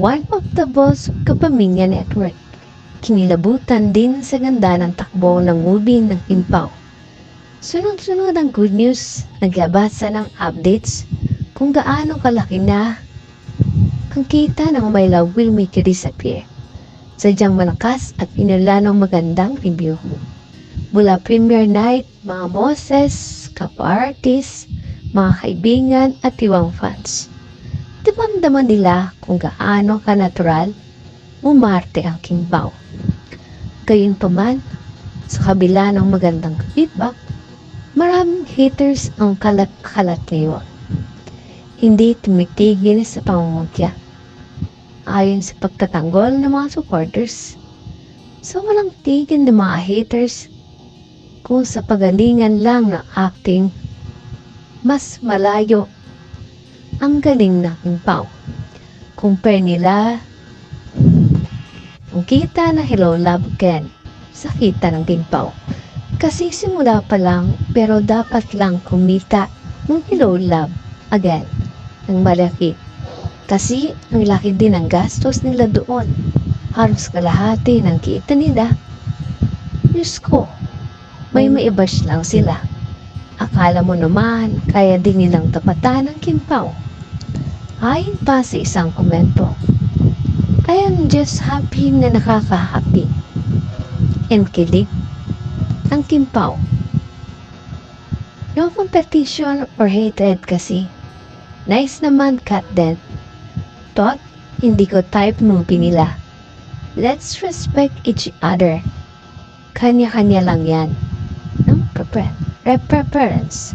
one of the boss Kapamilya Network. Kinilabutan din sa ganda ng takbo ng movie ng Kimpaw. Sunod-sunod ang good news, naglabas ng updates kung gaano kalaki na ang kita ng My Love Will Make You Disappear. Sadyang malakas at pinula ng magandang review. Mula premiere night, mga bosses, kapwa-artists, mga kaibigan at iwang fans. Dimamdaman nila kung gaano ka-natural umarte ang King Bao. Gayunpaman, sa kabila ng magandang feedback, maraming haters ang kalat-kalat ngayon. Hindi tumitigil sa pangungutya. Ayon sa pagtatanggol ng mga supporters, sa walang tigil ng mga haters kung sa pagalingan lang ng acting, mas malayo ang galing ng Pao. Compare nila ang kita na Hello Love Again sa kita ng Pao. Kasi simula pa lang pero dapat lang kumita ng Hello Love Again ng malaki. Kasi ang laki din ang gastos nila doon. Halos kalahati ng kita nila. Diyos ko, may maibash lang sila. Akala mo naman, kaya din nilang tapatan ng kimpaw. Ayon pa sa isang komento, I am just happy na nakaka-happy. And kilig ang kimpaw. No competition or hatred kasi. Nice naman cut then. Thought, hindi ko type movie nila. Let's respect each other. Kanya-kanya lang yan. No? Prefer preference.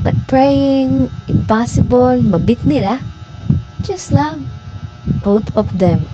But praying, impossible, mabit nila. Just love. Both of them.